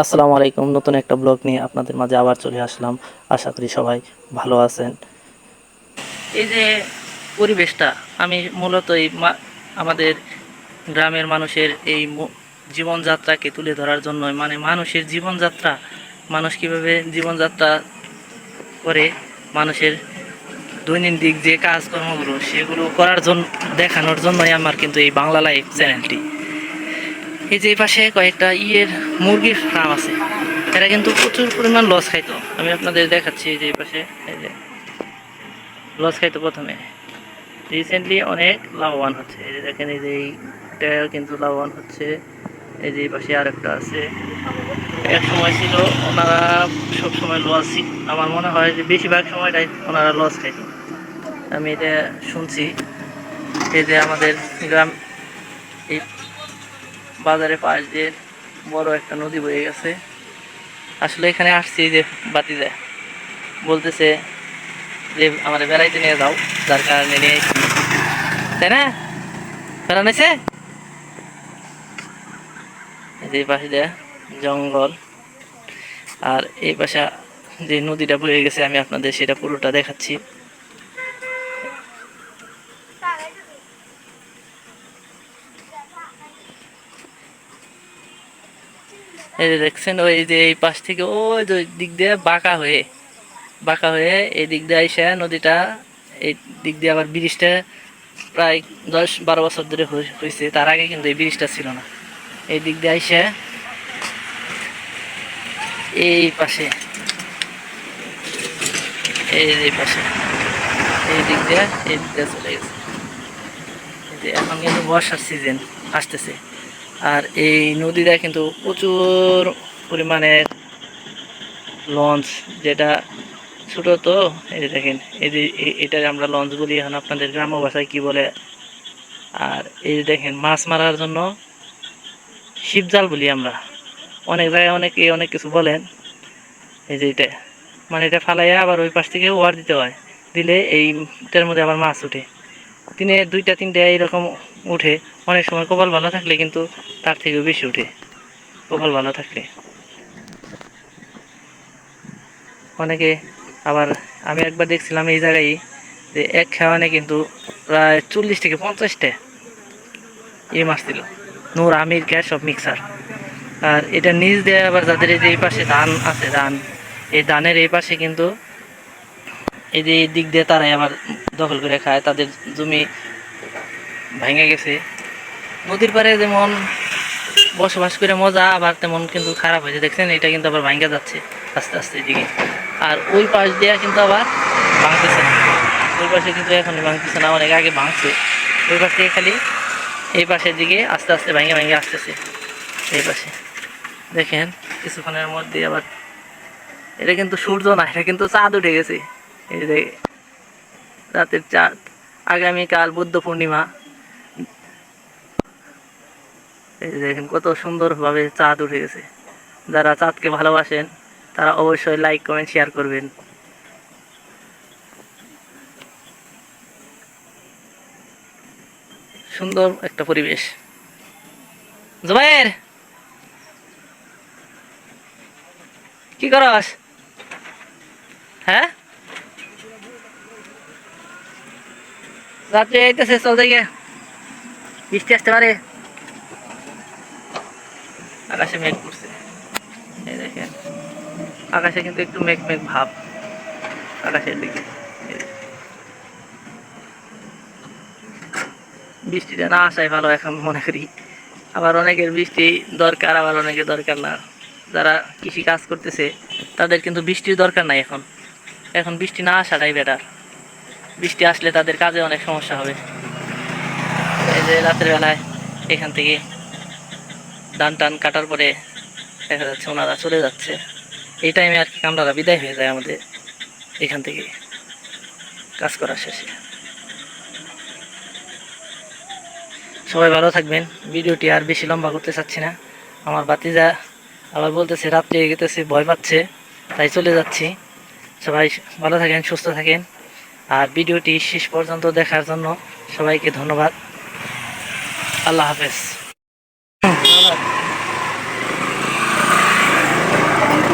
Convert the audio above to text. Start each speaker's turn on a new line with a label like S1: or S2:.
S1: আসসালামু আলাইকুম। নতুন একটা ব্লগ নিয়ে আপনাদের মাঝে আবার চলে আসলাম। আশা করি সবাই ভালো আছেন। এই যে পরিবেশটা, আমি মূলত এই আমাদের গ্রামের মানুষের এই জীবনযাত্রাকে তুলে ধরার জন্য মানে মানুষের জীবনযাত্রা, মানুষ কীভাবে জীবনযাত্রা করে, মানুষের দৈনন্দিন যে কাজকর্মগুলো, সেগুলো করার জন্য, দেখানোর জন্যই আমার কিন্তু এই বাংলা লাইফ চ্যানেলটি। এই যে পাশে কয়েকটা ইয়ের মুরগির ফার্ম আছে, এরা কিন্তু প্রচুর পরিমাণ লস খাইতো। আমি আপনাদের দেখাচ্ছি এই যে পাশে, এই যে লস খাইতো প্রথমে। রিসেন্টলি অনেক লাভবান হচ্ছে। এই যে দেখেন, এই যে এইটা কিন্তু লাভবান হচ্ছে। এই যে পাশে আর একটা আছে। এক সময় ছিল, ওনারা সব সময় লস আমার মনে হয় যে বেশিরভাগ সময়টাই ওনারা লস খাইতো। আমি এটা শুনছি। এই যে আমাদের গ্রাম এই বাজারে পাশ দিয়ে বড় একটা নদী বয়ে গেছে। আসলে এখানে আসছি যে বাতি যায় বলতেছে যে আমাদের বেড়াইতে নিয়ে যাও, যার কারণে নিয়ে এসেছি। তাই না? বেড়ানো হয়েছে এই যে পাশে দেয়া জঙ্গল। আর এই পাশে যে নদীটা বয়ে গেছে, আমি আপনাদের সেটা পুরোটা দেখাচ্ছি। এই যে দেখছেন, ওই যে এই পাশ থেকে, ওই দিক দিয়ে বাঁকা হয়ে বাঁকা হয়ে এই দিক দিয়ে আইসা নদীটা, এই দিক দিয়ে আবার ব্রিজটা প্রায় দশ বারো বছর ধরে হয়েছে তার আগে কিন্তু এই ব্রিজটা ছিল না। এই দিক দিয়ে আইসা এই পাশে এই পাশে, এই দিক দিয়ে, এই দিক দিয়ে চলে গেছে। এখন কিন্তু বর্ষার সিজন আসতেছে। আর এই নদীটা কিন্তু প্রচুর পরিমাণে লঞ্চ যেটা ছোট তো, এই যে দেখেন, এই যে এটা আমরা লঞ্চ বলি এখন আপনাদের গ্রাম্য ভাষায় কি বলে? আর এই যে দেখেন, মাছ মারার জন্য শিবজাল বলি আমরা। অনেক জায়গায় অনেকে অনেক কিছু বলেন, এই যে এটা। মানে এটা ফালাইয়া আবার ওই পাশ থেকে ওয়ার দিতে হয়। দিলে এইটার মধ্যে আবার মাছ উঠে দিনে দুইটা, তিনটা এইরকম উঠে অনেক সময় কপাল ভালো থাকলে কিন্তু তার থেকেও বেশি উঠে। কপাল ভালো থাকলে। অনেকে আবার আমি একবার দেখছিলাম এই জায়গায় যে এক খাওয়ানে কিন্তু প্রায় চল্লিশ থেকে পঞ্চাশটা এই মাছ দিল নূর, আমির গ্যাস সব মিক্সার। আর এটা নিচ দিয়ে আবার যাদের এই যে এই পাশে ধান আছে, ধান, এই ধানের এই পাশে কিন্তু এই যে দিক দিয়ে তারাই আবার দখল করে খায়। তাদের জমি ভেঙে গেছে। নদীর পাড়ে যেমন বসবাস করে মজা, আবার তেমন কিন্তু খারাপ হয়েছে। দেখছেন, এটা কিন্তু আবার ভাঙ্গা যাচ্ছে আস্তে আস্তে এদিকে। আর ওই পাশ দিয়ে কিন্তু আবার ভাঙতেছে না। ওই পাশে কিন্তু এখন ভাঙতেছে না, অনেক আগে ভাঙছে। ওই পাশ থেকে খালি এই পাশের দিকে আস্তে আস্তে ভেঙে ভেঙে আসতেছে এই পাশে। দেখেন, কিছুক্ষণের মধ্যে আবার এটা কিন্তু সূর্য না, এটা কিন্তু চাঁদ উঠে গেছে। এই যে রাতের চাঁদ, আগামীকাল বুদ্ধ পূর্ণিমা। এই দেখেন কত সুন্দরভাবে চাঁদ উঠে গেছে। যারা চাঁদকে ভালোবাসেন, তারা অবশ্যই লাইক কমেন্ট শেয়ার করবেন। সুন্দর একটা পরিবেশ। জুবাইর! কি করস? হ্যাঁ? রাত্রে আইতেছে, চল থেকে বৃষ্টি আসতে পারে। আকাশে মেঘ করছে। এই দেখেন। আকাশে কিন্তু একটু মেঘ মেঘ ভাব। আকাশের দিকে। বৃষ্টিটা না আসাই ভালো এখন মনে করি। আবার অনেকের বৃষ্টি দরকার, আবার অনেকের দরকার না। যারা কৃষি কাজ করতেছে, তাদের কিন্তু বৃষ্টির দরকার নাই এখন। এখন বৃষ্টি না আসাটাই বেটার বৃষ্টি আসলে তাদের কাজে অনেক সমস্যা হবে। এই যে রাতের বেলায় এখান থেকে ধান টান কাটার পরে দেখা যাচ্ছে ওনারা চলে যাচ্ছে। এই টাইমে আর কি কামরারা বিদায় হয়ে যায় আমাদের এখান থেকে। কাজ করা শেষে। সবাই ভালো থাকবেন। ভিডিওটি আর বেশি লম্বা করতে চাচ্ছি না। আমার বাতিজা আবার বলতেছে, রাত্রে গেতেছে ভয় পাচ্ছে, তাই চলে যাচ্ছি। সবাই ভালো থাকেন, সুস্থ থাকেন। আর ভিডিওটি শেষ পর্যন্ত দেখার জন্য সবাইকে ধন্যবাদ। আল্লাহ হাফেজ। Ờ. Thank you.